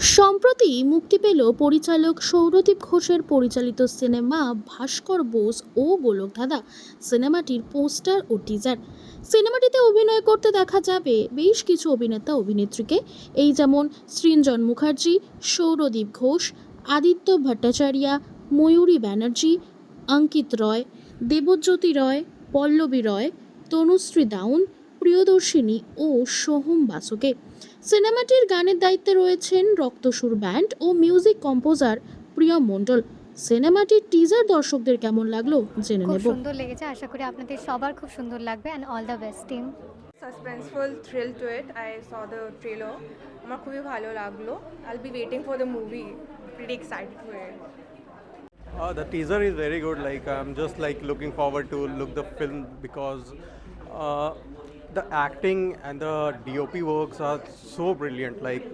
সম্প্রতি মুক্তি পেল পরিচালক সৌরদীপ ঘোষের পরিচালিত সিনেমা ভাস্কর বোস ও গোলক ধাঁধা সিনেমাটির পোস্টার ও টিজার। সিনেমাটিতে অভিনয় করতে দেখা যাবে বেশ কিছু অভিনেতা অভিনেত্রীকে। এই যেমন সৃঞ্জন মুখার্জি, সৌরদীপ ঘোষ, আদিত্য ভট্টাচার্যা, ময়ূরী ব্যানার্জি, অঙ্কিত রয়, দেবজ্যোতি রয়, পল্লবী রয়, তনুশ্রী দাউন প্রিয়দর্শিনী ও সোহম বাসুকে। সিনেমাটির গানের দায়িত্বে রয়েছেন রক্তসুর ব্যান্ড ও মিউজিক কম্পোজার প্রিয় মণ্ডল। সিনেমাটির টিজার দর্শকদের কেমন লাগল জেনে খুব নেব। সুন্দর লেগেছে আশা করি আপনাদের সবার খুব সুন্দর লাগবে and all the best team suspenseful thrill to it I saw the trailer আমার খুবই ভালো লাগল I be waiting for the movie pretty excited for it Uh, the teaser is very good. Like I'm just like looking forward to look the film because uh, the acting and the DOP works are so brilliant. Like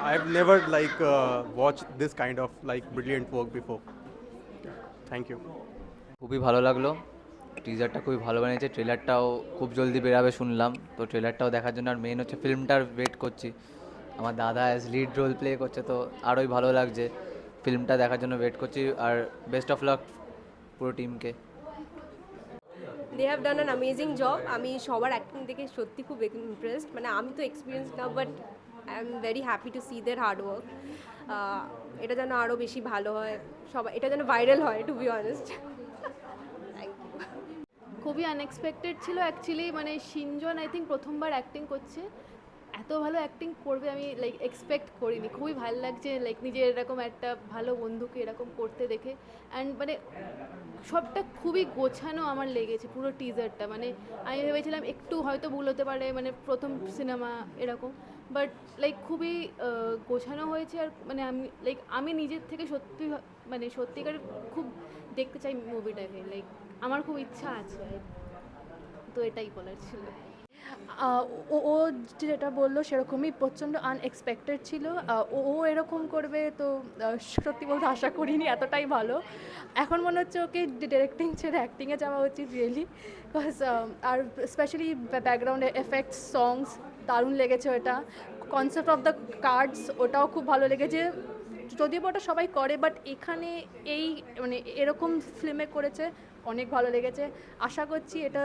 I've never like uh, watched this kind of like brilliant work before. Thank you. খুবই ভালো লাগল। টিজারটা খুবই ভালো বানিয়েছে। ট্রেলারটাও খুব জলদি বেরাবে শুনলাম। তো ট্রেলারটাও দেখার জন্য আর মেন হচ্ছে ফিল্মটার ওয়েট করছি। আমার দাদা অ্যাজ লিড রোল প্লে করছে তো আরোই ভালো লাগছে। ফিল্মটা দেখার জন্য ওয়েট করছি। আর বেস্ট অফ লাক পুরো টিমকে they have done an amazing job আমি সবার অ্যাক্টিং দেখে সত্যি খুব ইমপ্রেসড মানে আমি তো এক্সপিরিয়েন্স না but I am very happy to see their hard work এটা যেন আরও বেশি ভালো হয় সবাই এটা যেন ভাইরাল হয় টু বি অনেস্ট খুবই আনএক্সপেক্টেড ছিল অ্যাকচুয়ালি মানে সিনজন আই থিঙ্ক প্রথমবার অ্যাক্টিং করছে। এত ভালো অ্যাক্টিং করবে আমি লাইক এক্সপেক্ট করিনি। খুবই ভালো লাগছে লাইক নিজের এরকম একটা ভালো বন্ধুকে এরকম করতে দেখে। অ্যান্ড মানে সবটা খুবই গোছানো আমার লেগেছে, পুরো টিজারটা মানে আমি ভেবেছিলাম একটু হয়তো ভুল হতে পারে মানে প্রথম সিনেমা এরকম। বাট লাইক খুবই গোছানো হয়েছে আর মানে আমি লাইক আমি নিজের থেকে সত্যি মানে সত্যিকার খুব দেখতে চাই মুভিটাকে লাইক আমার খুব ইচ্ছা আছে। তো এটাই বলার ছিল। ও যেটা বলল সেরকমই প্রচণ্ড আনএক্সপেক্টেড ছিল। ও এরকম করবে তো সত্যি বলতে আশা করিনি, এতটাই ভালো। এখন মনে হচ্ছে ওকে ডিরেক্টিং ছেড়ে অ্যাক্টিংয়ে যাওয়া উচিত রিয়েলি বিকজ আর স্পেশালি ব্যাকগ্রাউন্ডে এফেক্টস সংস দারুণ লেগেছে ওটা। কনসেপ্ট অফ দ্য কার্ডস ওটাও খুব ভালো লেগেছে। যদিও ওটা সবাই করে বাট এখানে এই মানে এরকম ফিল্মে করেছে অনেক ভালো লেগেছে। আশা করছি এটা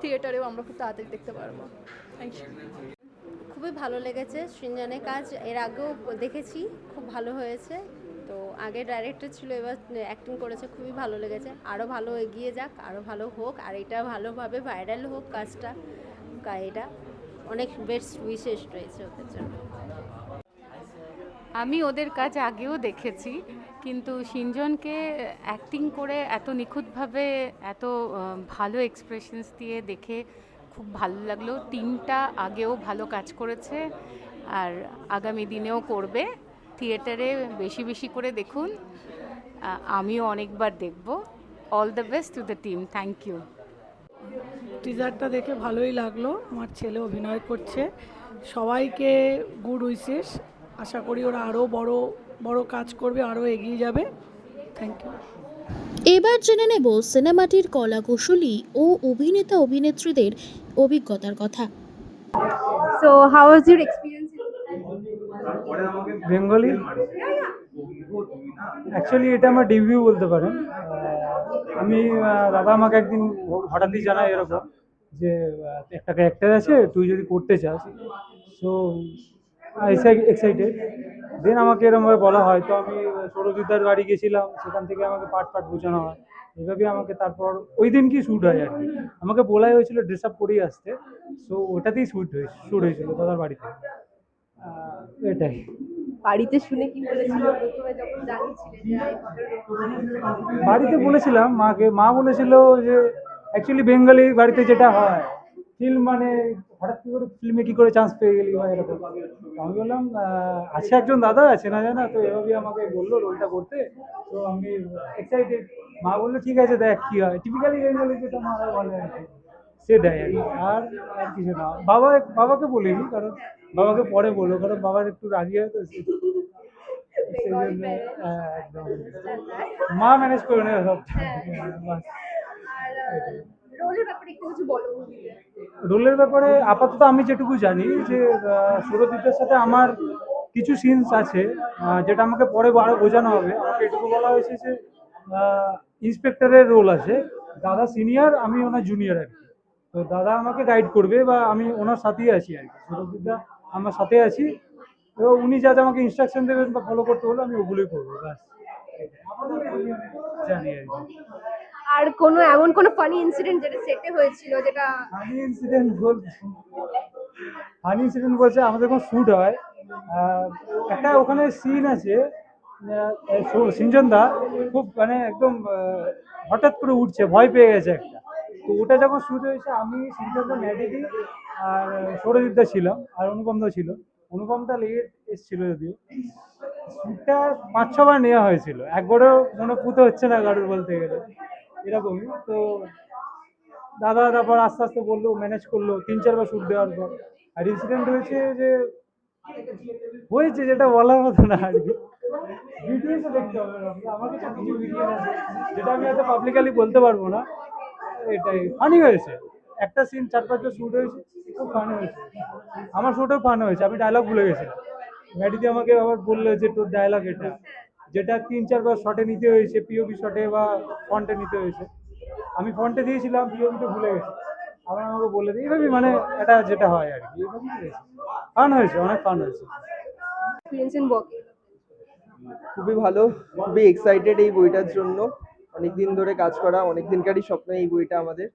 থিয়েটারেও আমরা খুব তাড়াতাড়ি দেখতে পারব। থ্যাংক ইউ খুবই ভালো লেগেছে সৃঞ্জনের কাজ। এর আগেও দেখেছি খুব ভালো হয়েছে। তো আগে ডাইরেক্টর ছিল এবার অ্যাক্টিং করেছে খুবই ভালো লেগেছে। আরও ভালো এগিয়ে যাক আরও ভালো হোক আর এটা ভালোভাবে ভাইরাল হোক কাজটা এটা। অনেক বেস্ট উইশেষ রয়েছে ওদের জন্য। আমি ওদের কাজ আগেও দেখেছি। কিন্তু সিনজনকে অ্যাক্টিং করে এত নিখুঁতভাবে, এত ভালো এক্সপ্রেশনস দিয়ে দেখে খুব ভালো লাগল। টিমটা আগেও ভালো কাজ করেছে আর আগামী দিনেও করবে। থিয়েটারে বেশি বেশি করে দেখুন। আমিও অনেকবার দেখব। All the best to the team thank you টিজারটা দেখে ভালোই লাগল। আমার ছেলে অভিনয় করছে। সবাইকে গুড উইসেস আশা করি ওরা আরও বড় বড় কাজ করবে আরও এগিয়ে যাবে। থ্যাংক ইউ এবার জেনে নেব সিনেমাটির কলা কুশলী ও অভিনেতা অভিনেত্রীদের অভিজ্ঞতার কথা। So how was your experience Bengali? Actually এটা আমার ডিভিউ বলতে পারেন। আমি দাদা আমাকে একদিন হঠাৎই জানায় এরকম যে একটা ক্যারেক্টার আছে তুই যদি করতে চাস। সো এক্সাইটেড দেন আমাকে এরকমভাবে বলা হয় তো আমি সৌরজিৎদার বাড়ি গেছিলাম সেখান থেকে আমাকে পার্ট পার্ট বোঝানো হয়। এভাবে আমাকে তারপর ওই দিন কি শ্যুট হয় আর কি। আমাকে বলাই হয়েছিল ড্রেস আপ করেই আসতে। সো ওটাতেই শ্যুট হয়ে শ্যুট হয়েছিল দাদার বাড়িতে। এটাই। বাড়িতে শুনে কি? বাড়িতে বলেছিলাম মাকে মা বলেছিল যে অ্যাকচুয়ালি বেঙ্গলি বাড়িতে যেটা হয় ফিল্ম মানে হঠাৎ করে ফিল্মে কি করে চান্স পেয়ে গেলি বা এরকম? আমি বললাম আছে একজন দাদা আছে না জানা? তো এভাবে আমাকে বলল রোলটা করতে। তো আমি এক্সাইটেড মা বলল ঠিক আছে দেখ কি হয়। টিপিক্যালি বেঙ্গলি যেটা মারা বলে আর কি। সে দেয় আর কি। আর কিছু না। বাবা বাবাকে বলিনি কারণ বাবাকে পরে বলল কারণ বাবার একটু রাজি হয় তো হ্যাঁ, মা ম্যানেজ করে নেবে সব রোলের ব্যাপারে আপাতত আমি যেটুকু জানি যে সুরজিতের সাথে আমার কিছু সিনস আছে যেটা আমাকে পরে আরও বোঝানো হবে। আমাকে এটুকু বলা হয়েছে যে ইন্সপেক্টরের রোল আছে। দাদা সিনিয়র আমি ওনার জুনিয়র আর কি তো দাদা আমাকে গাইড করবে বা আমি ওনার সাথেই আছি আর কি। সুরজিৎদা আমার সাথে আছি। তো উনি যা যা আমাকে ইনস্ট্রাকশন দেবেন বা ফলো করতে বলে আমি ওগুলোই করব, ব্যাস। জানি আর কি। আর কোনো এমন কোনো ফানি ইনসিডেন্ট যেটা সেটে হয়েছিল, যেটা ফানি ইনসিডেন্ট বলতে ফানি ইনসিডেন্ট বলছে আমাদের যখন শ্যুট হয়। একটা ওখানে সিন আছে সিঞ্জন দা খুব মানে একদম হঠাৎ করে উঠছে, ভয় পেয়ে গেছে একটা। তো ওটা যখন শ্যুট হয়েছে, আমি সিঞ্জন দা ম্যাডিদি আর সৌরদীপদা ছিলাম, আর অনুপম দা ছিল। অনুপম দা লেগে এসেছিল যদিও। শ্যুটটা পাঁচ ছবার নেওয়া হয়েছিল। একবারও মনে পুঁতে হচ্ছে না কারোর বলতে গেলে। এরকমই। তো দাদা তারপর আস্তে আস্তে বলল ম্যানেজ করল, তিন চারবার শুট দেওয়ার পর। আর ইনসিডেন্ট হয়েছে যে, হয়েছে যেটা বলার মতো না আর কি। ভিডিওতে দেখতে আমার কাছে যেটা আমি হয়তো পাবলিকালি বলতে পারব না, এটাই। ফানি হয়েছে। একটা সিন চার পাঁচটা শ্যুট হয়েছে, খুব ফানি হয়েছে। আমার শ্যুটেও ফান হয়েছে। আমি ডায়লগ ভুলে গেছিলাম। ম্যাডিদি আমাকে আবার বলল যে, তোর ডায়লগ এটা। যেটা তিন চারবার শটে নিতে হয়েছে পিওপি শটে বা ফন্টে নিতে হয়েছে। আমি ফন্টে দিয়েছিলাম পিওপিতে ভুলে গেছি। আবার আমাকে বলে দিই এইভাবেই মানে এটা যেটা হয় আর কি এইভাবেই হয়েছে। ফান হয়েছে অনেক ফান হয়েছে। খুবই ভালো খুবই এক্সাইটেড এই বইটার জন্য। অনেক দিন ধরে কাজ করা অনেক দিনকারই স্বপ্ন এই বইটা আমাদের।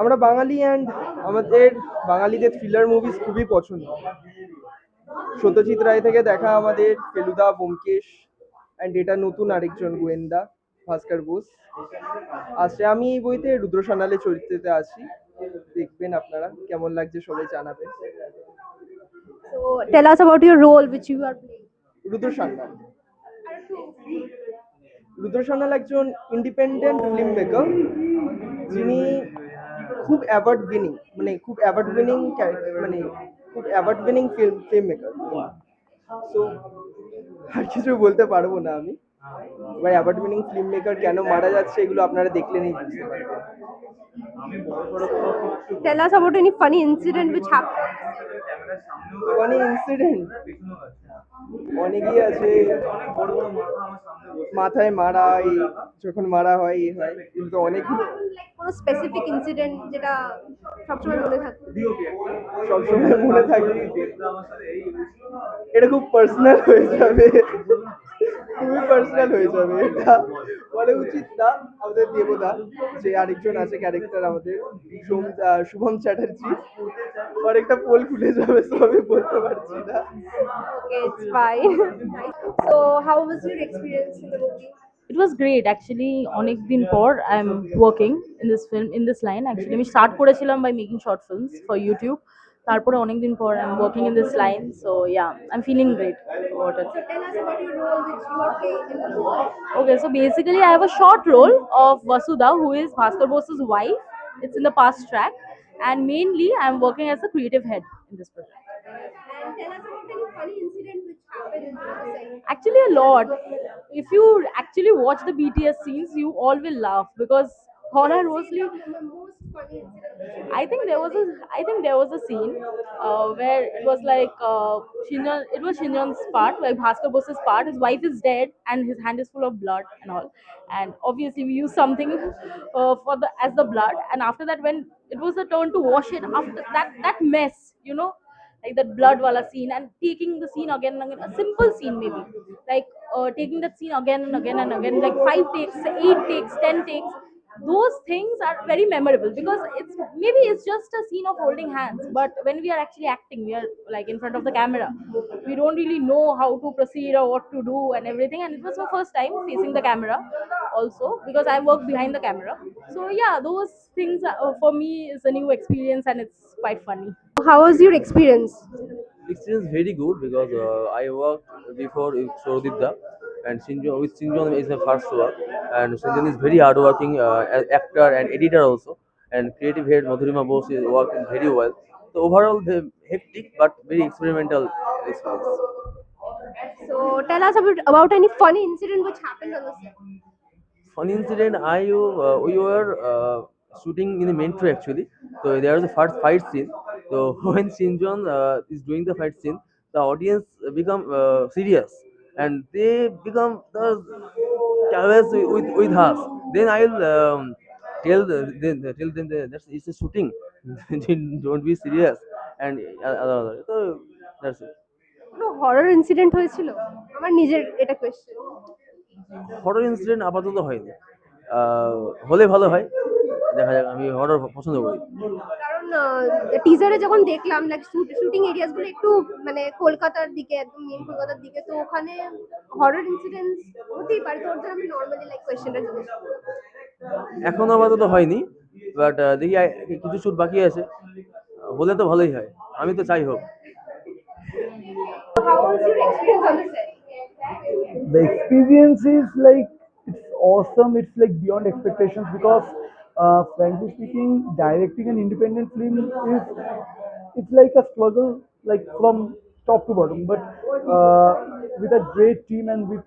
আমরা বাঙালি অ্যান্ড আমাদের বাঙালিদের থ্রিলার মুভিজ খুবই পছন্দ। সত্যজিৎ রায় থেকে দেখা আমাদের ফেলুদা ব্যোমকেশ অ্যান্ড এটা নতুন আরেকজন গোয়েন্দা ভাস্কর বোস। আসছে আমি এই বইতে রুদ্র সানালে চরিত্রতে আছি। দেখবেন আপনারা কেমন লাগছে সবাই জানাবেন। Us about your role which you are playing Rudra Sanyal. Rudra Sanyal একজন ইন্ডিপেন্ডেন্ট ফিল্ম মেকার যিনি খুব অ্যাওয়ার্ড উইনিং মানে খুব অ্যাওয়ার্ড উইনিং মানে award winning film film maker so আর কিছু বলতে পারব না আমি। এবার অ্যাওয়ার্ড উইনিং ফিল্ম মেকার কেন মারা যাচ্ছে এগুলো আপনারা দেখলেনই বুঝতে পারবেন। Tell us about any funny incident which happened funny incident অনেকই আছে মাথায় মারা এই যখন মারা হয় এই হয়। কিন্তু অনেক কোনো স্পেসিফিক ইনসিডেন্ট যেটা সবসময় মনে থাকে? সবসময় মনে থাকে। এটা খুব পার্সোনাল হয়ে যাবে। খুবই পার্সোনাল হয়ে যাবে এটা। বলে উচিত না আমাদের দেবদা যে আরেকজন আছে ক্যারেক্টার আমাদের সোম শুভম চ্যাটার্জি। একটা পোল খুলে যাবে আমি বলতে পারছি না? It was great actually অনেক দিন পর I am working in this film in this line actually আমি স্টার্ট করেছিলাম by making short films for YouTube তারপরে অনেক দিন পর I am working in this line so yeah I am feeling great what it's Tell us about your role which you are playing in the movie. Okay, so basically, I have a short role of Vasudha, who is Bhaskar Bose's wife. It's in the past track, and mainly, I'm working as the creative head in this project. And tell us about any funny incident which happened in the set. Actually, a lot. If you actually watch the BTS scenes, you all will laugh because horror mostly. The most funny incident. which you I think there was a I think there was a scene uh, where it was like uh, it was Shinjan's part, like Bhaskar Bose's part. His wife is dead and his hand is full of blood and all. And obviously we use something uh, for the as the blood. And after that, when it was the turn to wash it, after that that mess, you know, like that blood wala scene and taking the scene again and again, a simple scene maybe, like uh, taking that scene again and again and again, like five takes, eight takes, ten takes those things are very memorable because it's maybe it's just a scene of holding hands but when we are actually acting we are like in front of the camera we don't really know how to proceed or what to do and everything and it was my first time facing the camera also because i work behind the camera. So yeah those things are, uh, for me is a new experience and it's quite funny. How was your experience? experience very good because uh, I worked before with Sorodipda and Shinjon with Shinjon is my first work and Shinjon is very hardworking uh, actor and editor also and creative head Madhurima Bose is working very well. So overall the hectic but very experimental experience. So, tell us about, about any funny incident which happened on the set. Fun incident I uh, we were uh, shooting in the metro actually. So there was a first fight scene. So when Shinjon uh, is doing the fight scene, the audience become uh, serious and they become the careless with, with, us. Then I'll um, tell the, then tell them that that's it's a shooting. Don't be serious. And uh, uh, so that's it. কোনো horror incident হয়েছিল আমার নিজের এটা question horror incident আপাতত হয়নি হলে ভালো হয় দেখা যাক আমি হরর পছন্দ করি টিজারে যখন দেখলাম লাইক শুটিং এরিয়াসগুলো একটু মানে কলকাতার দিকে একদম মেন কলকাতার দিকে তো ওখানে হরর ইনসিডেন্টস হতেই পারে। তো ওর জন্য আমি নর্মালি লাইক কোয়েশ্চেনটা জিজ্ঞেস করলাম এখনও আপাতত হয়নি বাট দেখি কিছু শুট বাকি আছে। হলে তো ভালোই হয়। আমি তো চাই হোক। The experience is like it's awesome. It's like beyond expectations because uh, frankly speaking directing an independent film is it's like a struggle like from top to bottom but uh, with a great team and with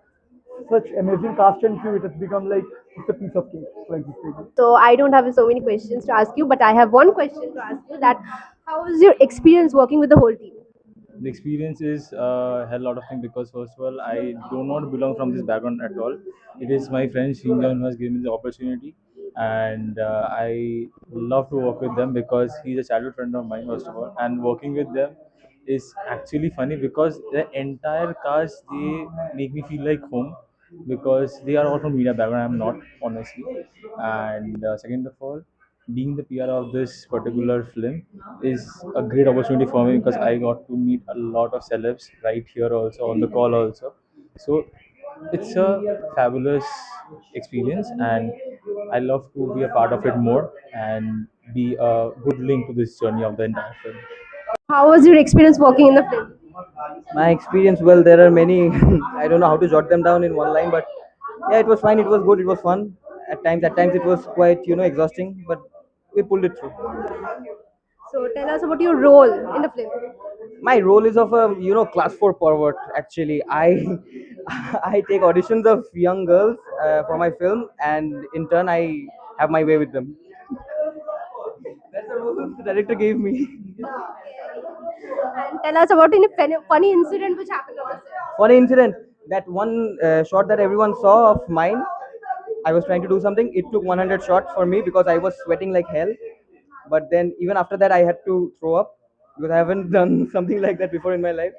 such amazing cast and crew it has become like it's a piece of cake frankly speaking So I don't have so many questions to ask you, but I have one question to ask you that how was your experience working with the whole team? The experience is a hell lot of things because first of all, I do not belong from this background at all. It is my friend Shinjan who has given me the opportunity, and uh, I love to work with them because he's a childhood friend of mine first of all, and working with them is actually funny because the entire cast they make me feel like home because they are all from media background. I'm not honestly, and uh, second of all, being the PR of this particular film is a great opportunity for me because I got to meet a lot of celebs right here also on the call also. So it's a fabulous experience and I love to be a part of it more and be a good link to this journey of the entire film. How was your experience working in the film? My experience, well, there are many. I don't know how to jot them down in one line, but yeah, it was fine. It was good. It was fun. At times, at times, it was quite you know exhausting, but we pulled it through. So tell us about your role in the film. My role is of a you know class four pervert. Actually, I I take auditions of young girls uh, for my film, and in turn, I have my way with them. That's the role the director gave me. And tell us about any funny, funny incident which happened on the set. funny incident that one uh, shot that everyone saw of mine i was trying to do something it took 100 shots for me because i was sweating like hell but then even after that i had to throw up because i haven't done something like that before in my life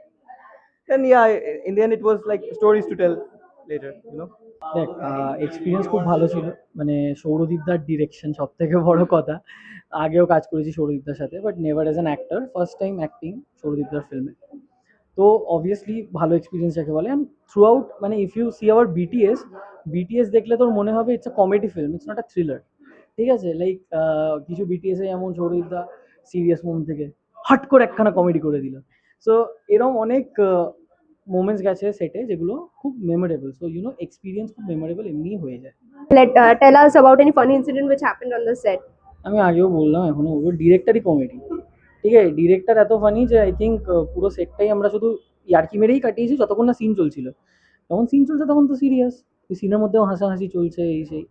then, yeah, in the end, it was like stories to tell later, you know? দেখ experience খুব ভালো ছিল। মানে সৌরদীপদার direction সব থেকে বড় কথা। আগেও কাজ করেছি সৌরদীপদার সাথে but never as an actor first time acting সৌরদীপদার ফিল্মে তো অবভিয়াসলি ভালো এক্সপিরিয়েন্স যাকে বলে। অ্যান্ড থ্রু আউট মানে if you see our BTS BTS দেখলে তোর মনে হবে it's a comedy film it's not a thriller ঠিক আছে? লাইক কিছু বিটিএসে যেমন সৌরদীপদা সিরিয়াস মুভ থেকে হট করে একখানা কমেডি করে দিল। সো এরকম অনেক মোমেন্টস গেছে সেটে যেগুলো খুব memorable so you know experience খুব মেমোরেবল এমনিই হয়ে যায়। Uh, tell us about any funny incident which happened on the set. আমি আগেও বললাম এখনও বলব ডিরেক্টরই কমেডি ঠিক আছে? ডিরেক্টর এত ফানি যে আই থিঙ্ক পুরো সেটটাই আমরা শুধু ইয়ার্কি মেরেই কাটিয়েছি যতক্ষণ না সিন চলছিল। যখন সিন চলছে তখন তো সিরিয়াস সিনের মধ্যেও হাসাহাসি চলছে এই সেই।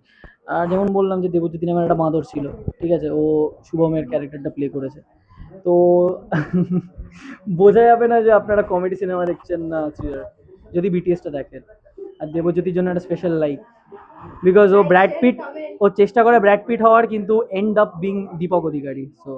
আর যেমন বললাম যে দেবজ্যোতি নামের একটা বাঁদর ছিল। ঠিক আছে? ও শুভমের ক্যারেক্টারটা প্লে করেছে। তো বোঝা যাবে না যে আপনারা কমেডি সিনেমা দেখছেন না থ্রিলার যদি বিটিএসটা দেখেন। আর দেবজ্যোতির জন্য একটা স্পেশাল লাইক বিকজ ও ব্র্যাড পিট ও চেষ্টা করে ব্র্যাড পিট হওয়ার, কিন্তু end up being Dipak Adhikari so